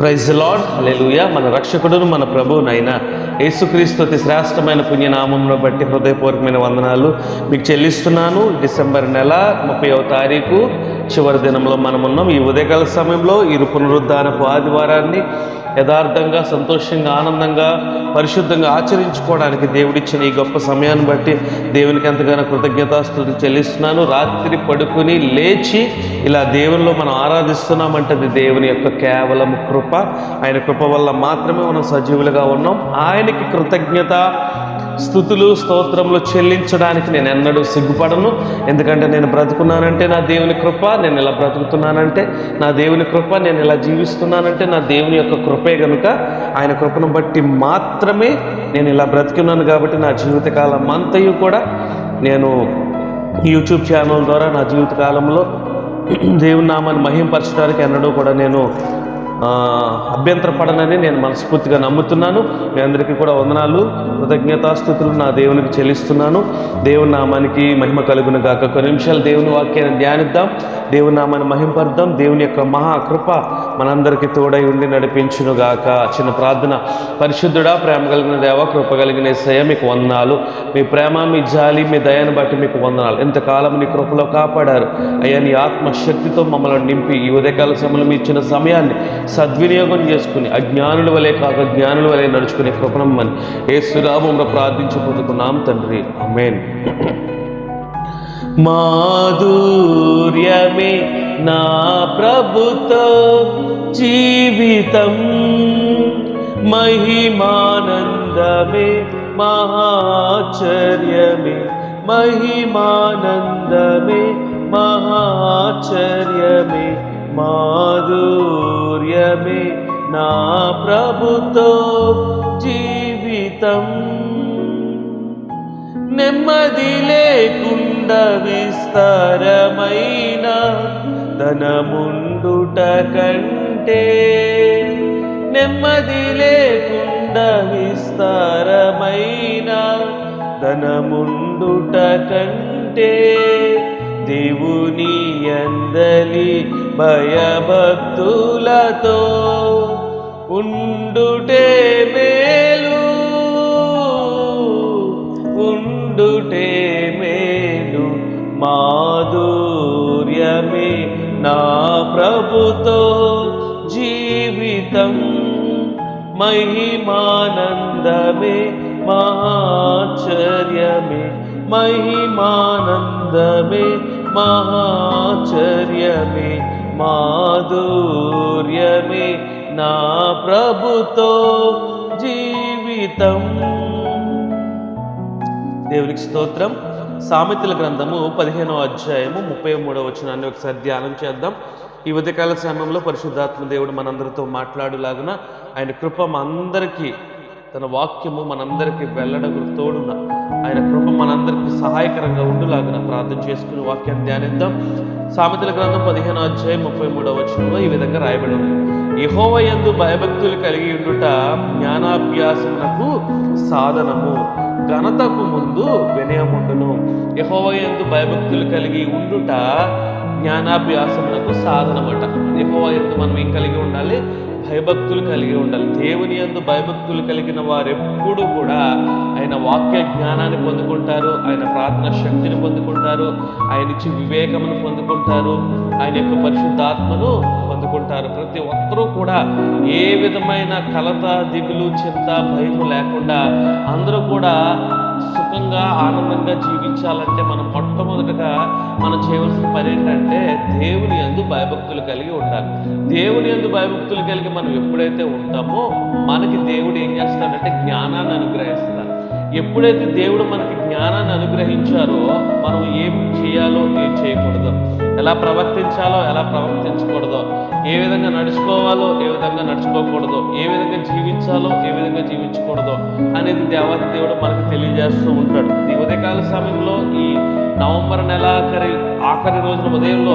Praise lord హల్లెలూయా మన రక్షకుడును మన ప్రభువునైన యేసుక్రీస్తు అతి శ్రేష్టమైన పుణ్యనామంలో బట్టి హృదయపూర్వకమైన వందనాలు మీకు చెల్లిస్తున్నాను. డిసెంబర్ నెల ముప్పైవ తారీఖు చివరి దినంలో మనం ఈ ఉదయకాల సమయంలో ఇరు పునరుద్ధానపు ఆదివారాన్ని యథార్థంగా సంతోషంగా ఆనందంగా పరిశుద్ధంగా ఆచరించుకోవడానికి దేవుడిచ్చిన ఈ గొప్ప సమయాన్ని బట్టి దేవునికి ఎంతగానో కృతజ్ఞతాస్తుతి చెల్లిస్తున్నాను. రాత్రి పడుకుని లేచి ఇలా దేవునిలో మనం ఆరాధిస్తున్నామంటే దేవుని యొక్క కేవలం కృప. ఆయన కృప వల్ల మాత్రమే మనం సజీవులుగా ఉన్నాం. ఆయనకి కృతజ్ఞత స్థుతులు స్తోత్రములు చెల్లించడానికి నేను ఎన్నడూ సిగ్గుపడను. ఎందుకంటే నేను బ్రతుకున్నానంటే నా దేవుని కృప నేను ఇలా బ్రతుకుతున్నానంటే నా దేవుని కృప నేను ఇలా జీవిస్తున్నానంటే నా దేవుని యొక్క కృపే కనుక ఆయన కృపను బట్టి మాత్రమే నేను ఇలా బ్రతికున్నాను కాబట్టి నా జీవితకాలం అంతయు కూడా నేను యూట్యూబ్ ఛానల్ ద్వారా నా జీవితకాలంలో దేవుని నామాన్ని మహింపరచడానికి ఎన్నడూ కూడా నేను అభ్యంతరపడనని నేను మనస్ఫూర్తిగా నమ్ముతున్నాను. మీ అందరికీ కూడా వందనాలు కృతజ్ఞతాస్థుతులు నా దేవునికి చెల్లిస్తున్నాను. దేవుని నామానికి మహిమ కలుగును గాక. కొన్ని నిమిషాలు దేవుని వాక్యాన్ని ధ్యానిద్దాం. దేవుని నామాన్ని మహింపర్దాం దేవుని యొక్క మహాకృప మనందరికీ తోడై ఉండి నడిపించును గాక. చిన్న ప్రార్థన. పరిశుద్ధుడా ప్రేమ కలిగిన దేవ కృప కలిగిన సయ మీకు వందనాలు. మీ ప్రేమ మీ జాలి మీ దయను బట్టి మీకు వందనాలు. ఎంతకాలం నీ కృపలో కాపాడారు? అయ్యా నీ ఆత్మశక్తితో మమ్మల్ని నింపి ఈ ఉదయకాల సమయంలో మీ ఇచ్చిన సమయాన్ని సద్వినియోగం చేసుకుని అజ్ఞానుల వలె కాక జ్ఞానుల వలె నడుచుకునే కృపణమ్మని ఏ సురామంలో ప్రార్థించబోతున్నాం తండ్రి. అమేన్ మాధుర్యమే నా ప్రభుతో జీవితం మహిమానందమే మహాచర్యమే మహిమానందమే మహాచర్యమే. మాధుర్యమే నా ప్రభుతో జీవితం. నెమ్మది లేకుండా విస్తారమైన ధనముండుట కంటే నెమ్మది లేకుండా విస్తారమైన ధనముండుట కంటే దేవుని అందలి భయభక్తులతో ఉండుటే మేలు ఉండుటే మేలు. మాధుర్యమే నా ప్రభుతో జీవితం మహిమానందమే మహాచర్యమే మహిమానందమే మహాచర్యమే. మాధుర్యమే నా ప్రభుతో జీవితం. దేవునికి స్తోత్రం. సామెతల గ్రంథము పదిహేనో అధ్యాయము ముప్పై మూడో వచనాన్ని ఒకసారి ధ్యానం చేద్దాం. ఈ ఉదయకాల సమయంలో పరిశుద్ధాత్మ దేవుడు మనందరితో మాట్లాడులాగున ఆయన కృప అందరికీ తన వాక్యము మనందరికీ వెళ్ళడకు తోడున. ఆయన కృప మనందరికీ సహాయకరంగా ఉండులాగా ప్రార్థన చేసుకుని వాక్యాన్ని ధ్యానిద్దాం. సామెతల గ్రంథం పదిహేను అధ్యాయం ముప్పై మూడవ వచనంలో ఈ విధంగా రాయబడి ఉంది. యహోవయందు భయభక్తులు కలిగి ఉండుట జ్ఞానాభ్యాసమునకు సాధనము. ఘనతకు ముందు వినయముండును యహోవయందు భయభక్తులు కలిగి ఉండుట జ్ఞానాభ్యాసమునకు సాధనమట. యహోవయందు మనం ఏం కలిగి ఉండాలి? భయభక్తులు కలిగి ఉండాలి. దేవుని యందు భయభక్తులు కలిగిన వారెప్పుడు కూడా ఆయన వాక్య జ్ఞానాన్ని పొందుకుంటారు ఆయన ప్రార్థన శక్తిని పొందుకుంటారు ఆయన ఇచ్చి వివేకమును పొందుకుంటారు ఆయన యొక్క పరిశుద్ధాత్మను పొందుకుంటారు. ప్రతి ఒక్కరూ కూడా ఏ విధమైన కలత దిగులు చింత భయము లేకుండా అందరూ కూడా సుఖంగా ఆనందంగా జీవించాలంటే మనం మొట్టమొదటగా మనం చేయవలసిన పని ఏంటంటే దేవుని యందు భయభక్తులు కలిగి ఉండాలి. దేవుని యందు భయభక్తులు కలిగి మనం ఎప్పుడైతే ఉంటామో మనకి దేవుడు ఏం చేస్తాడంటే జ్ఞానాన్ని అనుగ్రహిస్తాడు. ఎప్పుడైతే దేవుడు మనకి జ్ఞానాన్ని అనుగ్రహించారో మనం ఏం చేయాలో ఏం చేయకూడదు ఎలా ప్రవర్తించాలో ఎలా ప్రవర్తించకూడదో ఏ విధంగా నడుచుకోవాలో ఏ విధంగా నడుచుకోకూడదో ఏ విధంగా జీవించాలో ఏ విధంగా జీవించకూడదో అనేది దేవాతి దేవుడు మనకు తెలియజేస్తూ ఉంటాడు. ఈ ఉదయకాల సమయంలో ఈ నవంబర్ నెల ఆఖరి ఆఖరి రోజున ఉదయంలో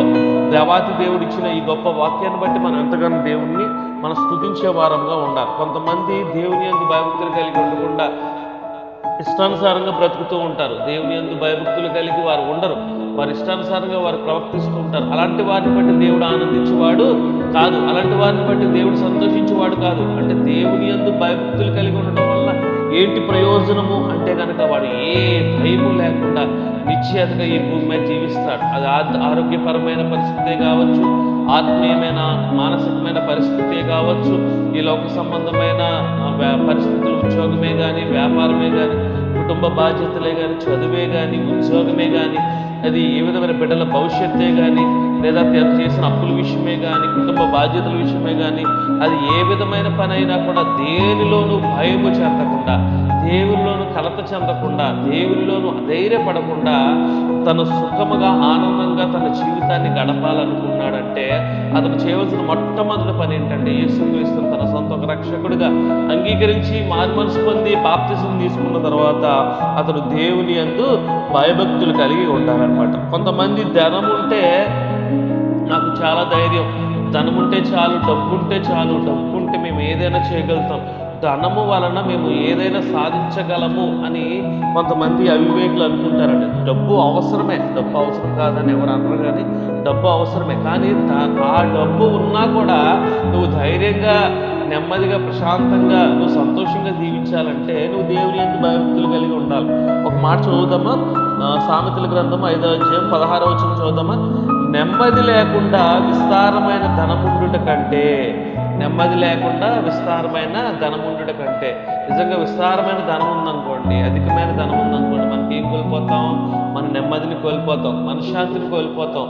దేవాతి దేవుడు ఇచ్చిన ఈ గొప్ప వాక్యాన్ని బట్టి మనం ఎంతగానో దేవుణ్ణి మనం స్థుతించే వారంగా ఉండాలి. కొంతమంది దేవుని అందు భయభక్తులు కలిగి ఉండకుండా ఇష్టానుసారంగా బ్రతుకుతూ ఉంటారు. దేవుని అందు భయభక్తులు కలిగి వారు ఉండరు. వారి ఇష్టానుసారంగా వారు ప్రవర్తిస్తూ ఉంటారు. అలాంటి వారిని బట్టి దేవుడు ఆనందించేవాడు కాదు. అలాంటి వారిని బట్టి దేవుడు సంతోషించేవాడు కాదు. అంటే దేవుని యందు భయభక్తులు కలిగి ఉండడం వల్ల ఏంటి ప్రయోజనము? అంటే కనుక వాడు ఏ భయము లేకుండా నిశ్చేతగా ఈ భూమి మీద జీవిస్తాడు. అది ఆ- ఆరోగ్యపరమైన పరిస్థితే కావచ్చు ఆత్మీయమైన మానసికమైన పరిస్థితే కావచ్చు ఈ లోక సంబంధమైన వ్యా- పరిస్థితులు ఉద్యోగమే కానీ వ్యాపారమే కానీ కుటుంబ బాధ్యతలే కానీ చదువే కానీ ఉద్యోగమే కానీ అది ఏ విధమైన బిడ్డల భవిష్యత్తే కానీ లేదా చేసిన అప్పుల విషయమే కానీ కుటుంబ బాధ్యతల విషయమే కానీ అది ఏ విధమైన పని అయినా కూడా దేనిలోనూ భయము చెందకుండా దేవుల్లోనూ కలత చెందకుండా దేవుల్లోనూ అధైర్యపడకుండా తను సుఖముగా ఆనందంగా తన జీవితాన్ని గడపాలనుకున్నాడంటే అతను చేయవలసిన మొట్టమొదటి పని ఏంటంటే యేసుక్రీస్తుని తన సొంత ఒక రక్షకుడిగా అంగీకరించి మనసు పొంది బాప్తిజం తీసుకున్న తర్వాత అతను దేవుని అందు భయభక్తులు కలిగి ఉండాలన్నమాట కొంతమంది ధనం ఉంటే నాకు చాలా ధైర్యం ధనం ఉంటే చాలు డబ్బు ఉంటే చాలు డబ్బు ఉంటే మేము ఏదైనా చేయగలుగుతాం. ధనము వలన మేము ఏదైనా సాధించగలము అని కొంతమంది అవివేకులు అనుకుంటారండి. డబ్బు అవసరమే. డబ్బు అవసరం కాదని ఎవరు అనరు కానీ డబ్బు అవసరమే. కానీ ఆ డబ్బు ఉన్నా కూడా నువ్వు ధైర్యంగా నెమ్మదిగా ప్రశాంతంగా నువ్వు సంతోషంగా జీవించాలంటే నువ్వు దేవుని ఎందుకు భక్తులు కలిగి ఉండాలి. ఒక మాట చదువుతామా సామెతల గ్రంథం ఐదో అధ్యాయం పదహారో వచ్చిన చూద్దామా నెమ్మది లేకుండా విస్తారమైన ధనముండుట కంటే నెమ్మది లేకుండా విస్తారమైన ధనముండుట కంటే. నిజంగా విస్తారమైన ధనం ఉందనుకోండి అధికమైన ధనం ఉందనుకోండి మనకి ఏం కోల్పోతాం? మన నెమ్మదిని కోల్పోతాం మనశ్శాంతిని కోల్పోతాం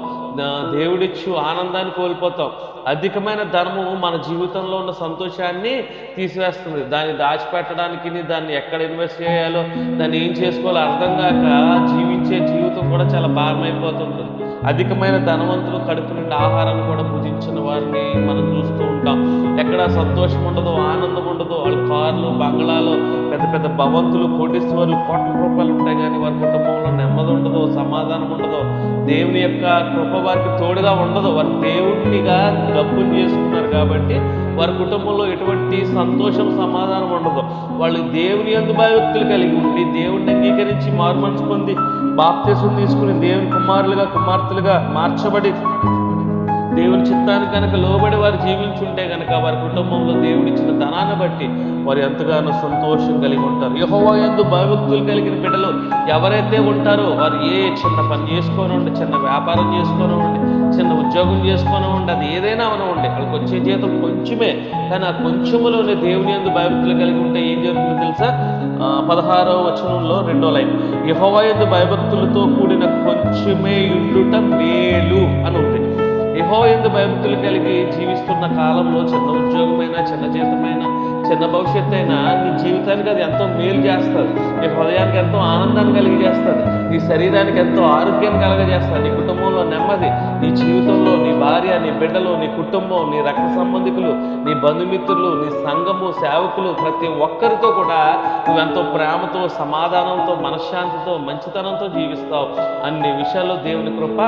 దేవుడిచ్చు ఆనందాన్ని కోల్పోతాం. అధికమైన ధనము మన జీవితంలో ఉన్న సంతోషాన్ని తీసివేస్తుంది. దాన్ని దాచిపెట్టడానికి దాన్ని ఎక్కడ ఇన్వెస్ట్ చేయాలో దాన్ని ఏం చేసుకోవాలో అర్థం కాక జీవించే జీవితం కూడా చాలా భారమైపోతుంటుంది. అధికమైన ధనవంతులు కడుపు నుండి ఆహారాన్ని కూడా భుజించిన వారిని మనం చూస్తూ ఉంటాం. ఎక్కడ సంతోషం ఉండదు ఆనందం ఉండదు. వాళ్ళ కార్లు బంగ్లాలు పెద్ద పెద్ద భవంతులు కోటీశ్వర్లు కోట్ల రూపాయలు ఉంటాయి కానీ వారి కుటుంబంలో నెమ్మది ఉండదు సమాధానం ఉండదు. దేవుని యొక్క కృప వారికి తోడుగా ఉండదు. వారు దేవుడినిగా డబ్బులు చేసుకున్నారు కాబట్టి వారి కుటుంబంలో ఎటువంటి సంతోషం సమాధానం ఉండదు. వాళ్ళు దేవుని అందు భయభక్తులు కలిగి ఉండి దేవుడిని అంగీకరించి మారుమనసు పొంది బాప్తీసం తీసుకుని దేవుని కుమారులుగా కుమార్తెలుగా మార్చబడి దేవుని చిత్తానికి కనుక లోబడి వారు జీవించుంటే కనుక వారి కుటుంబంలో దేవుడిచ్చిన ధనాన్ని బట్టి వారు ఎంతగానో సంతోషం కలిగి ఉంటారు. యహోవా ఎందు భయభక్తులు కలిగిన బిడ్డలు ఎవరైతే ఉంటారో వారు ఏ చిన్న పని చేసుకొని ఉండి చిన్న వ్యాపారం చేసుకొని ఉండి చిన్న ఉద్యోగం చేసుకొని ఉండి అది ఏదైనా అవనివ్వండి వాళ్ళకి వచ్చే జీతం కొంచెమే. కానీ ఆ కొంచెములోనే దేవుని ఎందు భయభక్తులు కలిగి ఉంటే ఏం జరుగుతుందో తెలుసా? పదహారవ వచనంలో రెండో లైన్. యహోవా భయభక్తులతో కూడిన కొంచెమే ఇండుట మేలు అని ఉంటుంది. యహో భయభక్తులు కలిగి జీవిస్తున్న కాలంలో చిన్న ఉద్యోగమైన చిన్న జీతమైన చిన్న భవిష్యత్తు అయినా నీ జీవితానికి అది ఎంతో మేలు చేస్తుంది. నీ హృదయానికి ఎంతో ఆనందాన్ని కలిగజేస్తుంది నీ శరీరానికి ఎంతో ఆరోగ్యాన్ని కలగజేస్తుంది. నీ కుటుంబంలో నెమ్మది నీ జీవితంలో నీ భార్య నీ బిడ్డలు నీ కుటుంబం నీ రక్త సంబంధికులు నీ బంధుమిత్రులు నీ సంఘము సేవకులు ప్రతి ఒక్కరితో కూడా నువ్వెంతో ప్రేమతో సమాధానంతో మనశ్శాంతితో మంచితనంతో జీవిస్తావు. అన్ని విషయాల్లో దేవుని కృప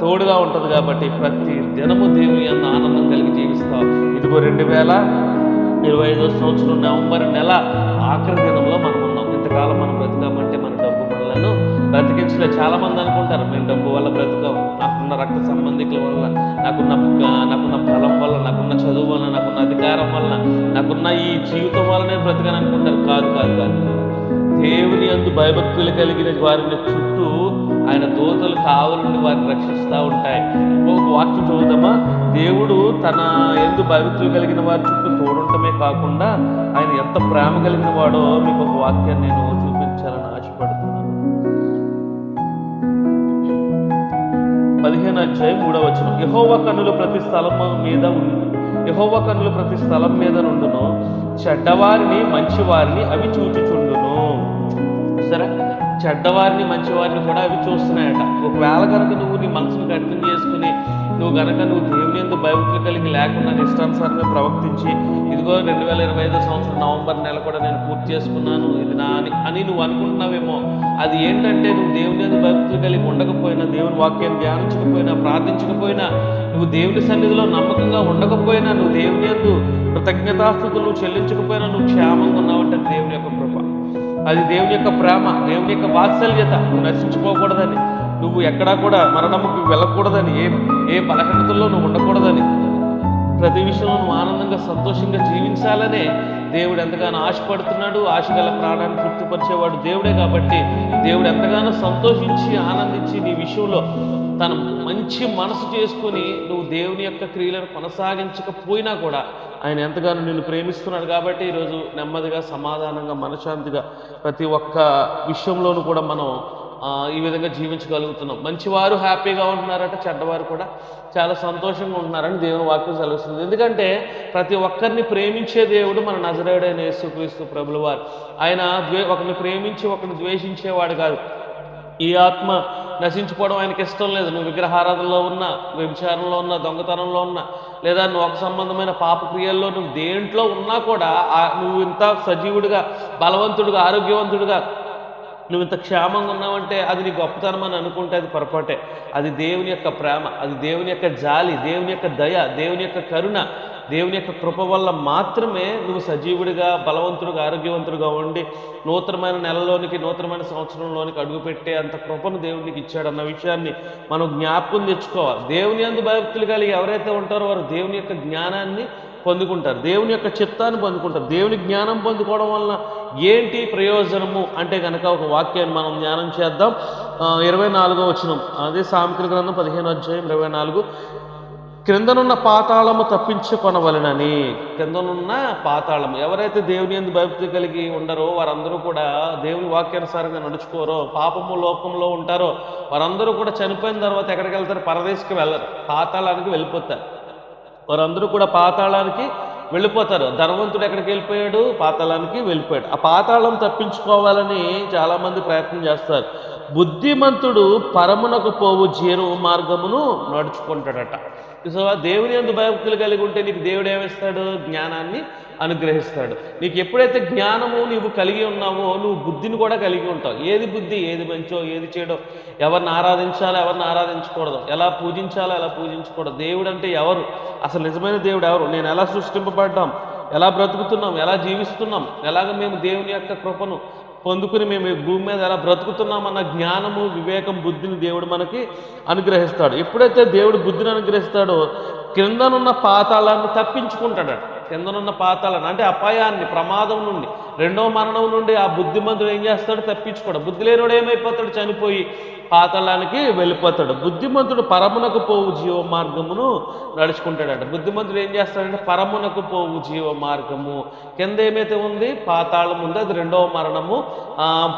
తోడుగా ఉంటుంది కాబట్టి ప్రతి దినము దేవుని అన్న ఆనందం కలిగి జీవిస్తావు. ఇదిగో రెండు వేల ఇరవై ఐదో సంవత్సరం నవంబర్ నెల ఆఖరి దినంలో మనం ఉన్నాం. ఇంతకాలం మనం బ్రతికామంటే మన డబ్బు మనలను బ్రతికించలే చాలా మంది అనుకుంటారు మేము డబ్బు వల్ల బ్రతికాం నాకున్న రక్త సంబంధికుల వల్ల నాకున్న నాకున్న బలం వల్ల నాకున్న చదువు వల్ల నాకున్న అధికారం వల్ల నాకున్న ఈ జీవితం వల్లనే నేను బ్రతికాను అనుకుంటారు. కాదు కాదు కాదు. దేవుని అందు భయభక్తులు కలిగిన వారిని చుట్టూ ఆయన దూతలు కావాలని వారిని రక్షిస్తూ ఉంటాయి. ఒక వాక్యం చదువుదామా? దేవుడు తన ఎందు భయభక్తులు కలిగిన వారి చుట్టూ మాత్రమే కాకుండా ఆయన ఎంత ప్రేమ కలిగిన వాడో మీకు ఒక వాక్యాన్ని నేను చూపించాలని ఆశపడుతున్నాను. పదిహేను అధ్యాయం మూడవ వచనం. యహోవ కన్నులు ప్రతి స్థలం మీద ఉంది యహోవ కన్నులు ప్రతి స్థలం మీద నుండును. చెడ్డవారిని మంచివారిని అవి చూచిచుండును. సరే? చెడ్డవారిని మంచివారిని కూడా అవి చూస్తున్నాయట. ఒకవేళ కనుక నువ్వు నీ మనసును కఠినం చేసుకుని నువ్వు గనక నువ్వు ఎందు భయభక్తులు కలిగి లేకుండా నీ ఇష్టానుసారంగా ప్రవర్తించి ఇదిగో రెండు వేల ఇరవై ఐదో సంవత్సరం నవంబర్ నెల కూడా నేను పూర్తి చేసుకున్నాను ఇది నా అని అని నువ్వు అనుకుంటున్నావేమో. అది ఏంటంటే నువ్వు దేవుని ఎందు భయభక్తులు కలిగి ఉండకపోయినా దేవుని వాక్యాన్ని ధ్యానించకపోయినా ప్రార్థించకపోయినా నువ్వు దేవుని సన్నిధిలో నమ్మకంగా ఉండకపోయినా నువ్వు దేవుని ఎందు కృతజ్ఞతాస్థుతులు నువ్వు చెల్లించకపోయినా నువ్వు క్షేమంగా ఉన్నావంటే దేవుని యొక్క కృప. అది దేవుని యొక్క ప్రేమ దేవుని యొక్క వాత్సల్యత. నువ్వు నశించుకోకూడదని నువ్వు ఎక్కడా కూడా మరణముకు వెళ్ళకూడదని ఏ ఏ బలహీనతల్లో నువ్వు ఉండకూడదని ప్రతి విషయంలో నువ్వు ఆనందంగా సంతోషంగా జీవించాలనే దేవుడు ఎంతగానో ఆశపడుతున్నాడు. ఆశ గల ప్రాణాన్ని తృప్తిపరిచేవాడు దేవుడే కాబట్టి దేవుడు ఎంతగానో సంతోషించి ఆనందించి నీ విషయంలో తన మంచి మనసు చేసుకొని నువ్వు దేవుని యొక్క క్రియలను కొనసాగించకపోయినా కూడా ఆయన ఎంతగానో నిన్ను ప్రేమిస్తున్నాడు కాబట్టి ఈరోజు నెమ్మదిగా సమాధానంగా మనశాంతిగా ప్రతి ఒక్క విషయంలోనూ కూడా మనం ఈ విధంగా జీవించగలుగుతున్నాం. మంచివారు హ్యాపీగా ఉంటున్నారట చెడ్డవారు కూడా చాలా సంతోషంగా ఉంటున్నారని దేవుని వాక్యం సెలవుస్తుంది. ఎందుకంటే ప్రతి ఒక్కరిని ప్రేమించే దేవుడు మన నజరేడైన యేసుక్రీస్తు ప్రభులు వారు ఆయన ద్వే ఒకరిని ప్రేమించి ఒకరిని ద్వేషించేవాడు కాదు. ఈ ఆత్మ నశించుకోవడం ఆయనకి ఇష్టం లేదు. నువ్వు విగ్రహారాధనలో ఉన్నా వ్యభిచారంలో ఉన్నా దొంగతనంలో ఉన్నా లేదా నువ్వు ఒక సంబంధమైన పాపక్రియల్లో నువ్వు దేంట్లో ఉన్నా కూడా ఆ- నువ్వు ఇంత సజీవుడిగా బలవంతుడిగా ఆరోగ్యవంతుడిగా నువ్వు ఇంత క్షేమంగా ఉన్నావంటే అది నీ గొప్పతనం అని అనుకుంటే అది పొరపాటే. అది దేవుని యొక్క ప్రేమ అది దేవుని యొక్క జాలి దేవుని యొక్క దయ దేవుని యొక్క కరుణ దేవుని యొక్క కృప వల్ల మాత్రమే నువ్వు సజీవుడిగా బలవంతుడిగా ఆరోగ్యవంతుడిగా ఉండి నూతనమైన నెలలోనికి నూతనమైన సంవత్సరంలోనికి అడుగుపెట్టే అంత కృపను దేవునికి ఇచ్చాడన్న విషయాన్ని మనం జ్ఞాపకం తెచ్చుకోవాలి. దేవుని అందు భక్తులు కలిగి ఎవరైతే ఉంటారో వారు దేవుని యొక్క జ్ఞానాన్ని పొందుకుంటారు. దేవుని యొక్క చిత్తాన్ని పొందుకుంటారు. దేవుని జ్ఞానం పొందుకోవడం వలన ఏంటి ప్రయోజనము అంటే కనుక ఒక వాక్యాన్ని మనం ధ్యానం చేద్దాం. ఇరవై నాలుగో వచనం. అదే సామికుల గ్రంథం పదిహేను అధ్యాయం ఇరవై నాలుగు. క్రిందనున్న పాతాళము తప్పించుకొనవలనని. క్రిందనున్న పాతాళము. ఎవరైతే దేవుని ఎందు భక్తి కలిగి ఉండరో వారందరూ కూడా దేవుని వాక్యానుసారంగా నడుచుకోరో పాపము లోకంలో ఉంటారో వారందరూ కూడా చనిపోయిన తర్వాత ఎక్కడికి వెళ్తారు? పరదేశకి వెళ్ళరు. పాతాళానికి వెళ్ళిపోతారు. వారందరూ కూడా పాతాళానికి వెళ్ళిపోతారు. ధనవంతుడు ఎక్కడికి వెళ్ళిపోయాడు? పాతాళానికి వెళ్ళిపోయాడు. ఆ పాతాళం తప్పించుకోవాలని చాలామంది ప్రయత్నం చేస్తారు. బుద్ధిమంతుడు పరమునకు పోవు జీరు మార్గమును నడుచుకుంటాడట. సో దేవుని అందు భక్తులు కలిగి ఉంటే నీకు దేవుడు ఏమిస్తాడు? జ్ఞానాన్ని అనుగ్రహిస్తాడు. నీకు ఎప్పుడైతే జ్ఞానము నువ్వు కలిగి ఉన్నావో నువ్వు బుద్ధిని కూడా కలిగి ఉంటావు. ఏది బుద్ధి ఏది మంచో ఏది చేయడో ఎవరిని ఆరాధించాలో ఎవరిని ఆరాధించకూడదు. ఎలా పూజించాలో ఎలా పూజించకూడదు. దేవుడు అంటే ఎవరు? అసలు నిజమైన దేవుడు ఎవరు? నేను ఎలా సృష్టింపబడ్డాం? ఎలా బ్రతుకుతున్నాం? ఎలా జీవిస్తున్నాం? ఎలాగ మేము దేవుని యొక్క కృపను పొందుకుని మేము ఈ భూమి మీద ఎలా బ్రతుకుతున్నామన్న జ్ఞానము వివేకం బుద్ధిని దేవుడు మనకి అనుగ్రహిస్తాడు. ఎప్పుడైతే దేవుడు బుద్ధిని అనుగ్రహిస్తాడో క్రిందనున్న పాతాళాన్ని తప్పించుకుంటాడట కిందనున్న పాతాళాన్ని అంటే అపాయాన్ని ప్రమాదం నుండి రెండో మరణం నుండి ఆ బుద్ధిమంతుడు ఏం చేస్తాడు? తప్పించుకోడు. బుద్ధి లేనివాడు ఏమైపోతాడు? చనిపోయి పాతాళానికి వెళ్ళిపోతాడు. బుద్ధిమంతుడు పరమునకు పోవు జీవ మార్గమును నడుచుకుంటాడట. బుద్ధిమంతుడు ఏం చేస్తాడంటే పరమునకు పోవు జీవ మార్గము కింద ఏమైతే ఉంది? పాతాళం ఉంది. అది రెండవ మరణము.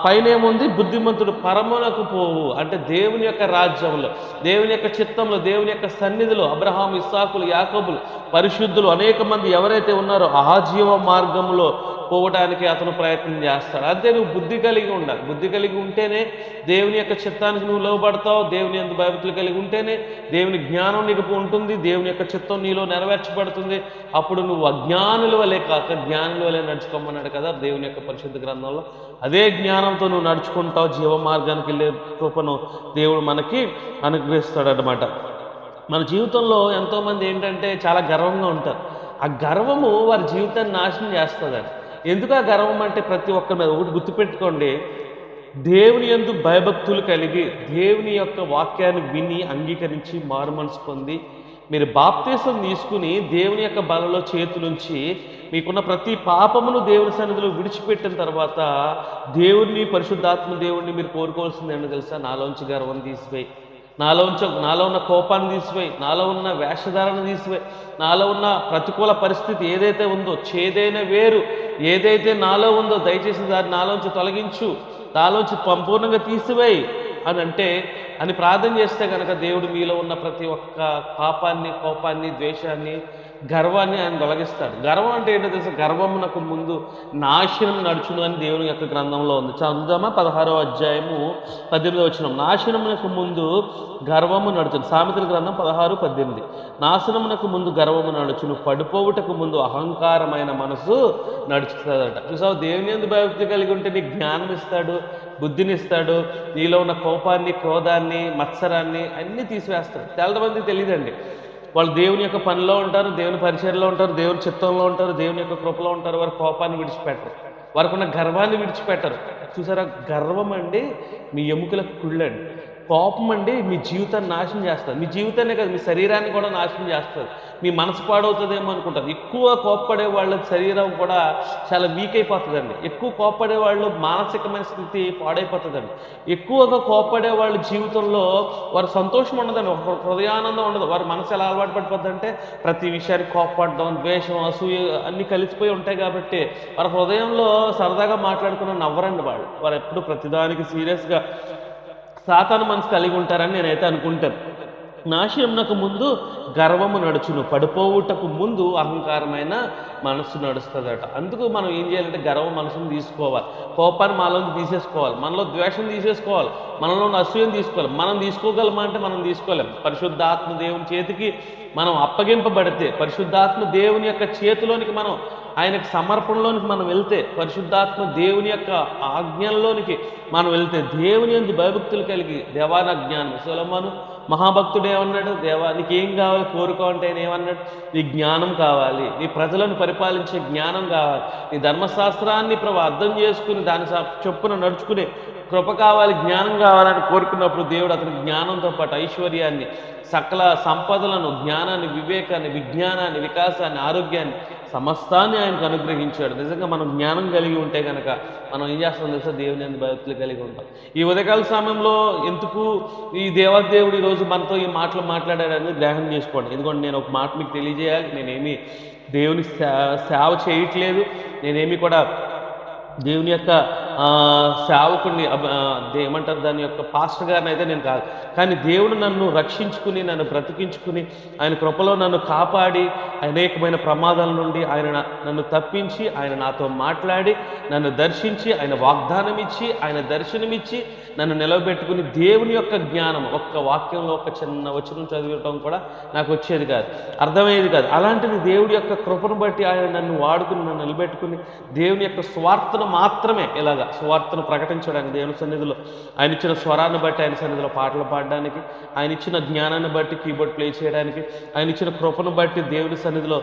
పైన ఏముంది బుద్ధిమంతుడు పరమునకు పోవు. అంటే దేవుని యొక్క రాజ్యంలో దేవుని యొక్క చిత్తంలో దేవుని యొక్క సన్నిధిలో అబ్రహాం ఇస్సాకులు యాకబులు పరిశుద్ధులు అనేక మంది ఎవరైతే ఉన్నారో ఆ జీవ మార్గంలో పోవడానికి అతను ప్రయత్నం చేస్తాడు. అంతే నువ్వు బుద్ధి కలిగి ఉండాలి. బుద్ధి కలిగి ఉంటేనే దేవుని యొక్క చిత్తానికి నువ్వు లోబడతావు దేవుని ఎందు భయభక్తులు కలిగి ఉంటేనే దేవుని జ్ఞానం నీకు ఉంటుంది దేవుని యొక్క చిత్తం నీలో నెరవేర్చబడుతుంది. అప్పుడు నువ్వు అజ్ఞానుల వలె కాక జ్ఞానుల వలె నడుచుకోమన్నాడు కదా దేవుని యొక్క పరిశుద్ధ గ్రంథంలో. అదే జ్ఞానంతో నువ్వు నడుచుకుంటావు జీవ మార్గానికి వెళ్ళే కృపను దేవుడు మనకి అనుగ్రహిస్తాడనమాట మన జీవితంలో ఎంతోమంది ఏంటంటే చాలా గర్వంగా ఉంటారు. ఆ గర్వము వారి జీవితాన్ని నాశనం చేస్తుందండి. ఎందుకు ఆ గర్వం అంటే ప్రతి ఒక్కరి మీద? ఒకటి గుర్తుపెట్టుకోండి. దేవుని యందు భయభక్తులు కలిగి దేవుని యొక్క వాక్యాన్ని విని అంగీకరించి మారుమనసు పొంది మీరు బాప్తీసం తీసుకుని దేవుని యొక్క బలలో చేతులుంచి మీకున్న ప్రతి పాపమును దేవుని సన్నిధిలో విడిచిపెట్టిన తర్వాత దేవుణ్ణి పరిశుద్ధాత్మ దేవుణ్ణి మీరు కోరుకోవాల్సిందేమో తెలుసా? నాలోంచి గర్వం తీసిపోయి నాలో ఉంచ నాలో ఉన్న కోపాన్ని తీసివేయి నాలో ఉన్న వేషధారణ తీసివేయి నాలో ఉన్న ప్రతికూల పరిస్థితి ఏదైతే ఉందో చేదైన వేరు ఏదైతే నాలో ఉందో దయచేసి దాన్ని నాలోంచి తొలగించు నాలోంచి సంపూర్ణంగా తీసివేయి అని అంటే అని ప్రార్థన చేస్తే కనుక దేవుడు మీలో ఉన్న ప్రతి ఒక్క పాపాన్ని కోపాన్ని ద్వేషాన్ని గర్వాన్ని ఆయన తొలగిస్తాడు. గర్వం అంటే ఏంటో తెలుసు? గర్వమునకు ముందు నాశనం నడుచును అని దేవుని యొక్క గ్రంథంలో ఉంది. చదువుదామా? పదహారో అధ్యాయము పద్దెనిమిది వచ్చిన నాశనమునకు ముందు గర్వము నడుచును. సామెతల గ్రంథం పదహారు పద్దెనిమిది. నాశనమునకు ముందు గర్వము నడుచును. పడిపోవుటకు ముందు అహంకారమైన మనసు నడుచుతుందట. చూసావు? దేవుని ఎందు భక్తి కలిగి ఉంటే నీకు జ్ఞానం ఇస్తాడు బుద్ధినిస్తాడు. నీలో ఉన్న కోపాన్ని క్రోధాన్ని మత్సరాన్ని అన్నీ తీసివేస్తాడు. చాలామంది తెలియదండి. వాళ్ళు దేవుని యొక్క పనిలో ఉంటారు దేవుని పరిచయంలో ఉంటారు దేవుని చిత్తంలో ఉంటారు దేవుని యొక్క కృపలో ఉంటారు వారు కోపాన్ని విడిచిపెట్టరు. వారికి ఉన్న గర్వాన్ని విడిచిపెట్టరు. చూసారా? గర్వం అండి మీ ఎముకలకు కుళ్ళండి. కోపం అండి మీ జీవితాన్ని నాశనం చేస్తుంది. మీ జీవితాన్ని కాదు మీ శరీరాన్ని కూడా నాశనం చేస్తుంది. మీ మనసు పాడవుతుందేమో అనుకుంటారు. ఎక్కువ కోప్పడే వాళ్ళ శరీరం కూడా చాలా వీక్ అయిపోతుందండి. ఎక్కువ కోప్పడే వాళ్ళు మానసికమైన స్థితి పాడైపోతుందండి. ఎక్కువగా కోప్పడే వాళ్ళ జీవితంలో వారి సంతోషం ఉండదండి. ఒక హృదయానందం ఉండదు. వారి మనసు ఎలా అలవాటు పడిపోతుందంటే ప్రతి విషయానికి కోప్పడడం ద్వేషం అసూయ అన్నీ కలిసిపోయి ఉంటాయి కాబట్టి వారి హృదయంలో సరదాగా మాట్లాడుకున్న నవ్వరండి వాళ్ళు. వారు ఎప్పుడు ప్రతిదానికి సీరియస్గా సాతాను మనసు కలిగి ఉంటారని నేనైతే అనుకుంటాను. నాశనంనకు ముందు గర్వము నడుచును. పడిపోవుటకు ముందు అహంకారమైన మనసు నడుస్తుందట. అందుకు మనం ఏం చేయాలంటే గర్వ మనసును తీసుకోవాలి. కోపాన్ని మనలోంచి తీసేసుకోవాలి. మనలో ద్వేషం తీసేసుకోవాలి. మనలో ఉన్న అసూయం తీసుకోవాలి. మనం తీసుకోగలమా అంటే మనం తీసుకోలేం. పరిశుద్ధాత్మ దేవుని చేతికి మనం అప్పగింపబడితే పరిశుద్ధాత్మ దేవుని యొక్క చేతిలోనికి మనం ఆయనకు సమర్పణలోనికి మనం వెళ్తే పరిశుద్ధాత్మ దేవుని యొక్క ఆజ్ఞల్లోనికి మనం వెళ్తే దేవుని ఎందు భయభక్తులు కలిగి దేవాన జ్ఞానం. సులభను మహాభక్తుడు ఏమన్నాడు? దేవా నీకు ఏం కావాలి కోరుకోంటే ఏమన్నాడు? నీ జ్ఞానం కావాలి. నీ ప్రజలను పరిపాలించే జ్ఞానం కావాలి. నీ ధర్మశాస్త్రాన్ని ప్రభు అర్థం చేసుకుని దాని స- చొప్పున నడుచుకునే కృప కావాలి జ్ఞానం కావాలని కోరుకున్నప్పుడు దేవుడు అతని జ్ఞానంతో పాటు ఐశ్వర్యాన్ని సకల సంపదలను జ్ఞానాన్ని వివేకాన్ని విజ్ఞానాన్ని వికాసాన్ని ఆరోగ్యాన్ని సమస్తాన్ని ఆయనకు అనుగ్రహించాడు. నిజంగా మనం జ్ఞానం కలిగి ఉంటే కనుక మనం ఏం చేస్తాం తెలుసా? దేవుని అందు భక్తులు కలిగి ఉంటాం. ఈ ఉదయకాల సమయంలో ఎందుకు ఈ దేవదేవుడు ఈరోజు మనతో ఈ మాటలు మాట్లాడాడని గ్రహణం చేసుకోండి. ఎందుకంటే నేను ఒక మాట మీకు తెలియజేయాలి. నేనేమి దేవుని సే- సేవ చేయట్లేదు. నేనేమి కూడా దేవుని యొక్క సేవకుడిని ఏమంటారు దాని యొక్క పాస్టర్ గారిని అయితే నేను కాదు. కానీ దేవుడు నన్ను రక్షించుకుని నన్ను బ్రతికించుకుని ఆయన కృపలో నన్ను కాపాడి అనేకమైన ప్రమాదాల నుండి ఆయన నన్ను తప్పించి ఆయన నాతో మాట్లాడి నన్ను దర్శించి ఆయన వాగ్దానం ఇచ్చి ఆయన దర్శనమిచ్చి నన్ను నిలబెట్టుకుని దేవుని యొక్క జ్ఞానం ఒక్క వాక్యంలో ఒక చిన్న వచనం చదివటం కూడా నాకు వచ్చేది కాదు. అర్థమయ్యేది కాదు. అలాంటిది దేవుడి యొక్క కృపను బట్టి ఆయన నన్ను వాడుకుని నన్ను నిలబెట్టుకుని దేవుని యొక్క స్వార్థను మాత్రమే ఇలాగా స్వార్థను ప్రకటించడానికి దేవుని సన్నిధిలో ఆయన ఇచ్చిన స్వరాన్ని బట్టి ఆయన సన్నిధిలో పాటలు పాడడానికి ఆయన ఇచ్చిన జ్ఞానాన్ని బట్టి కీబోర్డ్ ప్లే చేయడానికి ఆయన ఇచ్చిన కృపను బట్టి దేవుని సన్నిధిలో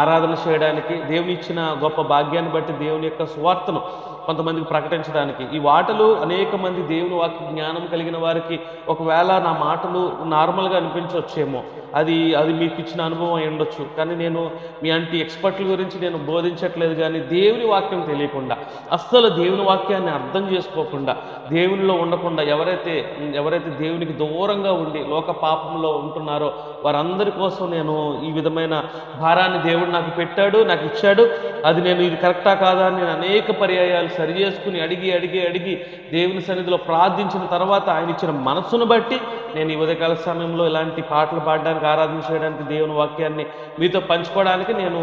ఆరాధన చేయడానికి దేవుని ఇచ్చిన గొప్ప భాగ్యాన్ని బట్టి దేవుని యొక్క స్వార్థను కొంతమందికి ప్రకటించడానికి. ఈ వాటలు అనేక మంది దేవుని వాక్య జ్ఞానం కలిగిన వారికి ఒకవేళ నా మాటలు నార్మల్గా అనిపించవచ్చేమో అది అది మీకు ఇచ్చిన అనుభవం అయి ఉండొచ్చు. కానీ నేను మీ అంటి ఎక్స్పర్ట్ల గురించి నేను బోధించట్లేదు కానీ దేవుని వాక్యం తెలియకుండా అస్సలు దేవుని వాక్యాన్ని అర్థం చేసుకోకుండా దేవునిలో ఉండకుండా ఎవరైతే ఎవరైతే దేవునికి దూరంగా ఉండి లోక పాపంలో ఉంటున్నారో వారందరి కోసం నేను ఈ విధమైన భారాన్ని దేవుడు నాకు పెట్టాడు నాకు ఇచ్చాడు. అది నేను ఇది కరెక్టా కాదా అని నేను అనేక పర్యాయాలు సరి చేసుకుని అడిగి అడిగి అడిగి దేవుని సన్నిధిలో ప్రార్థించిన తర్వాత ఆయన ఇచ్చిన మనస్సును బట్టి నేను ఈ ఉదయకాల సమయంలో ఇలాంటి పాటలు పాడడానికి ఆరాధన చేయడానికి దేవుని వాక్యాన్ని మీతో పంచుకోవడానికి నేను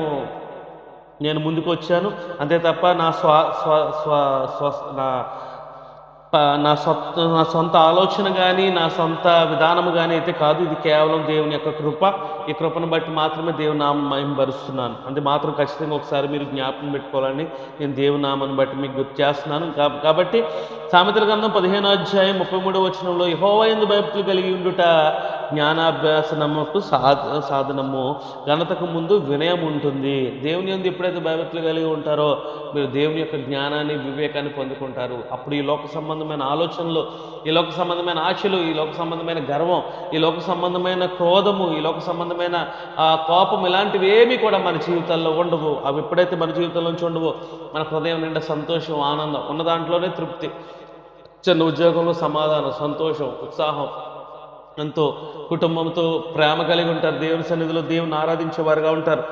నేను ముందుకు వచ్చాను. అంతే తప్ప నా స్వ స్వ స్వ స్వ నా నా సొంత నా సొంత ఆలోచన కానీ నా సొంత విధానం కానీ అయితే కాదు. ఇది కేవలం దేవుని యొక్క కృప. ఈ కృపను బట్టి మాత్రమే దేవుని నామం మహింపరుస్తున్నాను. మాత్రం ఖచ్చితంగా ఒకసారి మీరు జ్ఞాపకం పెట్టుకోవాలని నేను దేవుని నామాన్ని బట్టి మీకు గుర్తు చేస్తున్నాను. కాబట్టి సామెతల గ్రంథం పదిహేను అధ్యాయం ముప్పై మూడో వచనంలో యహోవా ఎందు భక్తులు కలిగి ఉండుట జ్ఞానాభ్యాసనముకు సాధ సాధనము. ఘనతకు ముందు వినయం ఉంటుంది. దేవుని ఎందు ఎప్పుడైతే భయభక్తులు కలిగి ఉంటారో మీరు దేవుని యొక్క జ్ఞానాన్ని వివేకాన్ని పొందుకుంటారు. అప్పుడు ఈ లోక సంబంధమైన ఆలోచనలు ఈ లోక సంబంధమైన ఆశలు ఈ లోక సంబంధమైన గర్వం ఈ లోక సంబంధమైన క్రోధము ఈ లోక సంబంధమైన ఆ, కోపం ఇలాంటివి ఏమీ కూడా మన జీవితాల్లో ఉండవు. అవి ఎప్పుడైతే మన జీవితంలోంచి ఉండవో మన హృదయం నిండా సంతోషం ఆనందం ఉన్న దాంట్లోనే తృప్తి. చిన్న ఉద్యోగంలో సమాధానం సంతోషం ఉత్సాహం ఎంతో కుటుంబంతో ప్రేమ కలిగి ఉంటారు. దేవుని సన్నిధిలో దేవుని ఆరాధించేవారుగా ఉంటారు.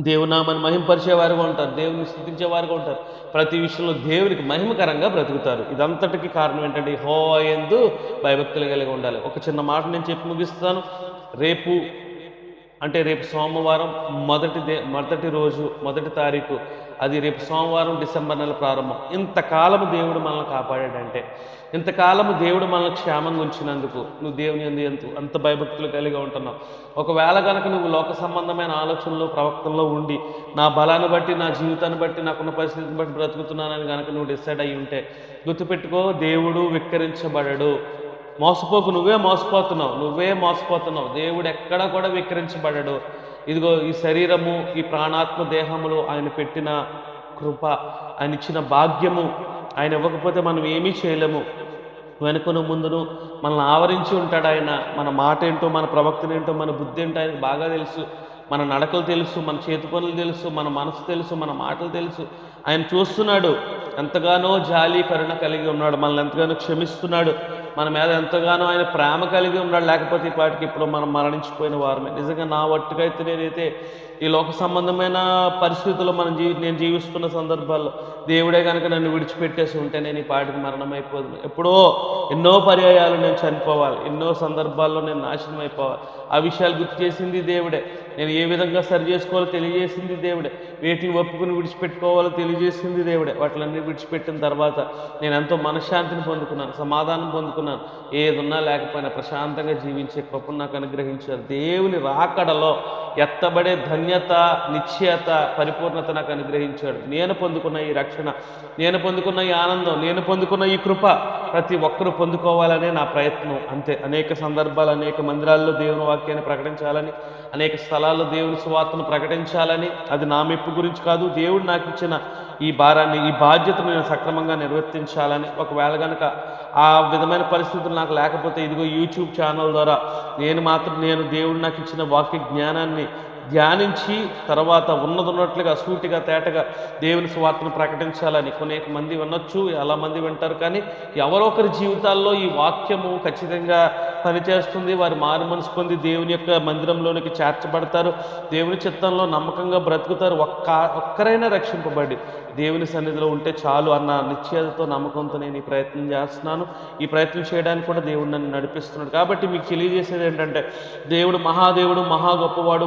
దేవునామాన్ని మహింపరిచేవారుగా ఉంటారు. దేవుని స్థుతించేవారుగా ఉంటారు. ప్రతి విషయంలో దేవునికి మహిమకరంగా బ్రతుకుతారు. ఇదంతటికి కారణం ఏంటంటే హో ఎందు భయభక్తులు కలిగి ఉండాలి. ఒక చిన్న మాట నేను చెప్పి ముగిస్తాను. రేపు అంటే రేపు సోమవారం మొదటి దే మొదటి రోజు మొదటి తారీఖు అది రేపు సోమవారం డిసెంబర్ నెల ప్రారంభం. ఇంతకాలము దేవుడు మనల్ని కాపాడాడంటే ఇంతకాలము దేవుడు మనల్ని క్షేమంగా ఉంచినందుకు నువ్వు దేవుని ఎందు ఎంత అంత భయభక్తులు కలిగి ఉంటున్నావు. ఒకవేళ కనుక నువ్వు లోక సంబంధమైన ఆలోచనలు ప్రవక్తల్లో ఉండి నా బలాన్ని బట్టి నా జీవితాన్ని బట్టి నాకున్న పరిస్థితిని బట్టి బ్రతుకుతున్నానని కనుక నువ్వు డిసైడ్ అయ్యి ఉంటే గుర్తుపెట్టుకో దేవుడు విక్కరించబడడు మోసపోకు నువ్వే మోసపోతున్నావు నువ్వే మోసపోతున్నావు. దేవుడు ఎక్కడా కూడా విక్రించబడడు ఇదిగో ఈ శరీరము ఈ ప్రాణాత్మ దేహములు ఆయన పెట్టిన కృప ఆయన ఇచ్చిన భాగ్యము ఆయన ఇవ్వకపోతే మనం ఏమీ చేయలేము. వెనుకను ముందును మనల్ని ఆవరించి ఉంటాడు ఆయన. మన మాట ఏంటో మన ప్రవక్తన ఏంటో మన బుద్ధి ఏంటో ఆయనకు బాగా తెలుసు. మన నడకలు తెలుసు మన చేతి పనులు తెలుసు మన మనసు తెలుసు మన మాటలు తెలుసు. ఆయన చూస్తున్నాడు. ఎంతగానో జాలి కరుణ కలిగి ఉన్నాడు. మనల్ని ఎంతగానో క్షమిస్తున్నాడు. మన మీద ఎంతగానో ఆయన ప్రేమ కలిగి ఉన్నాడు లేకపోతే ఈ పాటికి ఇప్పుడు మనం మరణించిపోయిన వారమే. నిజంగా నా వట్టుగా అయితే నేనైతే ఈ లోక సంబంధమైన పరిస్థితుల్లో మనం జీ నేను జీవిస్తున్న సందర్భాల్లో దేవుడే కనుక నన్ను విడిచిపెట్టేసి ఉంటే నేను ఈ పాటికి మరణం అయిపోదు ఎప్పుడో ఎన్నో పర్యాయాలు నేను చనిపోవాలి ఎన్నో సందర్భాల్లో నేను నాశనం అయిపోవాలి ఆ విషయాలు గుర్తు చేసింది దేవుడే. నేను ఏ విధంగా సరి చేసుకోవాలో తెలియజేసింది దేవుడే. వీటిని ఒప్పుకుని విడిచిపెట్టుకోవాలో తెలియజేసింది దేవుడే. వాటిలన్నీ విడిచిపెట్టిన తర్వాత నేను ఎంతో మనశ్శాంతిని పొందుకున్నాను సమాధానం పొందుకున్నాను. ఏదున్నా లేకపోయినా ప్రశాంతంగా జీవించే కృపను నాకు అనుగ్రహించారు. దేవుని రాకడలో ఎత్తబడే ధన్యత నిశ్చయత పరిపూర్ణత నాకు అనుగ్రహించాడు. నేను పొందుకున్న ఈ రక్షణ నేను పొందుకున్న ఈ ఆనందం నేను పొందుకున్న ఈ కృప ప్రతి ఒక్కరూ పొందుకోవాలనే నా ప్రయత్నం. అంతే. అనేక సందర్భాలు అనేక మందిరాల్లో దేవుని వాక్యాన్ని ప్రకటించాలని అనేక స్థలాల్లో దేవుని సువార్తను ప్రకటించాలని అది నా మెప్పు గురించి కాదు. దేవుడు నాకు ఇచ్చిన ఈ భారాన్ని ఈ బాధ్యతను నేను సక్రమంగా నిర్వర్తించాలని ఒకవేళ కనుక ఆ విధమైన పరిస్థితులు నాకు లేకపోతే ఇదిగో యూట్యూబ్ ఛానల్ ద్వారా నేను మాత్రం నేను దేవుడు నాకు ఇచ్చిన వాక్య జ్ఞానాన్ని ధ్యానించి తర్వాత ఉన్నదన్నట్లుగా సూటిగా తేటగా దేవుని స్వార్థను ప్రకటించాలని కొనేక మంది వినొచ్చు చాలా మంది వింటారు. కానీ ఎవరో ఒకరి జీవితాల్లో ఈ వాక్యము ఖచ్చితంగా పనిచేస్తుంది. వారు మారు మనసు పొంది దేవుని యొక్క మందిరంలోనికి చేర్చబడతారు. దేవుని చిత్తంలో నమ్మకంగా బ్రతుకుతారు. ఒక్క ఒక్కరైనా రక్షింపబడి దేవుని సన్నిధిలో ఉంటే చాలు అన్న నిశ్చయతతో నమ్మకంతో నేను ఈ ప్రయత్నం చేస్తున్నాను. ఈ ప్రయత్నం చేయడానికి కూడా దేవుడు నన్ను నడిపిస్తున్నాడు. కాబట్టి మీకు తెలియజేసేది ఏంటంటే దేవుడు మహాదేవుడు మహా గొప్పవాడు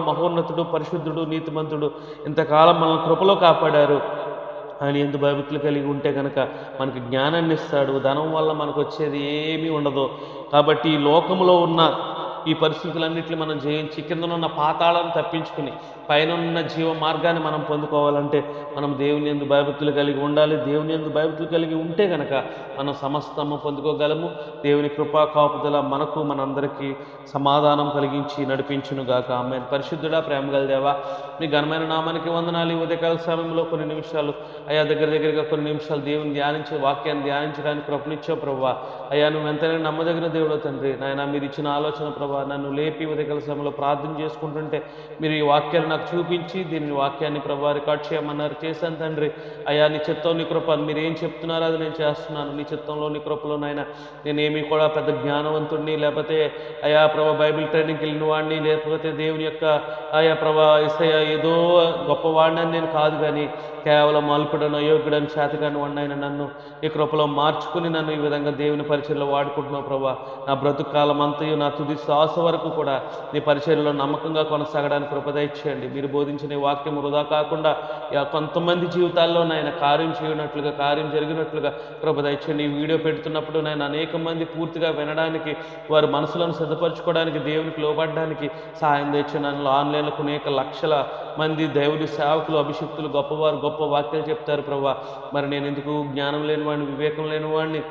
మహోన్నతుడు పరిశుద్ధుడు నీతిమంతుడు ఇంతకాలం మనల్ని కృపలో కాపాడారు. ఆయన ఎందు భయభక్తులు కలిగి ఉంటే కనుక మనకి జ్ఞానాన్ని ఇస్తాడు. ధనం వల్ల మనకు వచ్చేది ఏమీ ఉండదు. కాబట్టి ఈ లోకంలో ఉన్న ఈ పరిస్థితులన్నింటినీ మనం జయించి కిందనున్న పాతాళాన్ని తప్పించుకుని పైన ఉన్న జీవ మార్గాన్ని మనం పొందుకోవాలంటే మనం దేవుని ఎందు భయభక్తులు కలిగి ఉండాలి. దేవుని ఎందు భయభక్తులు కలిగి ఉంటే కనుక మనం సమస్తము పొందుకోగలము. దేవుని కృపా కాపుదల మనకు మనందరికీ సమాధానం కలిగించి నడిపించును గాక ఆమె పరిశుద్ధుడా ప్రేమ గల దేవా మీ ఘనమైన నామానికి వందనాలు. ఉదయకాల సమయంలో కొన్ని నిమిషాలు అయ్యా దగ్గర దగ్గరగా కొన్ని నిమిషాలు దేవుని ధ్యానించే వాక్యాన్ని ధ్యానించడానికి కృపనిచ్చావు ప్రభా అయ్యా నువ్వు ఎంతైనా నమ్మదగిన దేవుడు తండ్రి. నాయన మీరు ఇచ్చిన ఆలోచన ప్రభు నన్ను లేపి ఉదయకాల సమయంలో ప్రార్థన చేసుకుంటుంటే మీరు ఈ వాక్యాన్ని నాకు చూపించి దీని వాక్యాన్ని ప్రభా రికార్డ్ చేయమన్నారు. చేశాను తండ్రి. అయ్యా నీ చిత్తం నీ కృప. మీరు ఏం చెప్తున్నారో అది నేను చేస్తున్నాను. నీ చిత్తంలో నీ కృపలో నాయన నేనేమీ కూడా పెద్ద జ్ఞానవంతుడిని లేకపోతే అయా ప్రభా బైబిల్ ట్రైనింగ్కి వెళ్ళిన వాడిని లేకపోతే దేవుని యొక్క ఆయా ప్రభా ఇసయ ఏదో గొప్పవాడిని నేను కాదు కానీ కేవలం అల్పుడను అయోగ్యుడని శాతగాని వాడినైనా నన్ను ఈ కృపలో మార్చుకుని నన్ను ఈ విధంగా దేవుని పరిచయంలో వాడుకుంటున్నావు ప్రభా. నా బ్రతుకాలం అంతయు నా తుది లాస్ వరకు కూడా నీ పరిచయంలో నమ్మకంగా కొనసాగడానికి కృపదయచేయండి మీరు బోధించిన వాక్యం వృధా కాకుండా కొంతమంది జీవితాల్లో నాయన కార్యం చేయనట్లుగా కార్యం జరిగినట్లుగా కృప ఈ వీడియో పెడుతున్నప్పుడు నేను అనేక మంది పూర్తిగా వినడానికి వారి మనసులను సిద్ధపరచుకోవడానికి దేవునికి లోబడడానికి సహాయం తెచ్చి నన్ను ఆన్లైన్లో అనేక లక్షల మంది దేవుని సేవకులు అభిషక్తులు గొప్పవారు గొప్ప వాక్యాలు చెప్తారు ప్రభా. మరి నేను ఎందుకు జ్ఞానం లేని వాడిని వివేకం లేని వాడిని?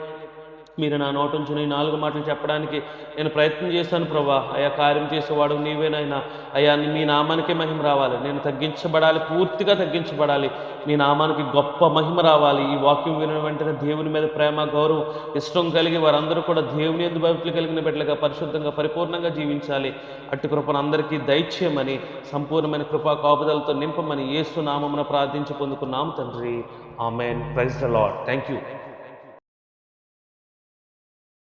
మీరు నా నోటి నుంచి ఈ నాలుగు మాటలు చెప్పడానికి నేను ప్రయత్నం చేశాను ప్రభా అయ్యా కార్యం చేసేవాడు నీవేనైనా అయ్యా మీ నామానికే మహిమ రావాలి. నేను తగ్గించబడాలి పూర్తిగా తగ్గించబడాలి. మీ నామానికి గొప్ప మహిమ రావాలి. ఈ వాక్యం విన వెంటనే దేవుని మీద ప్రేమ గౌరవం ఇష్టం కలిగి వారందరూ కూడా దేవుని ఎందు భక్తులు కలిగిన బిడ్డలుగా పరిశుద్ధంగా పరిపూర్ణంగా జీవించాలి. అట్టి కృపను అందరికీ దయచేయమని సంపూర్ణమైన కృపా కాపుదలతో నింపమని యేసు నామమున ప్రార్థించి పొందుకున్నాం తండ్రి. Amen. Praise the Lord thank you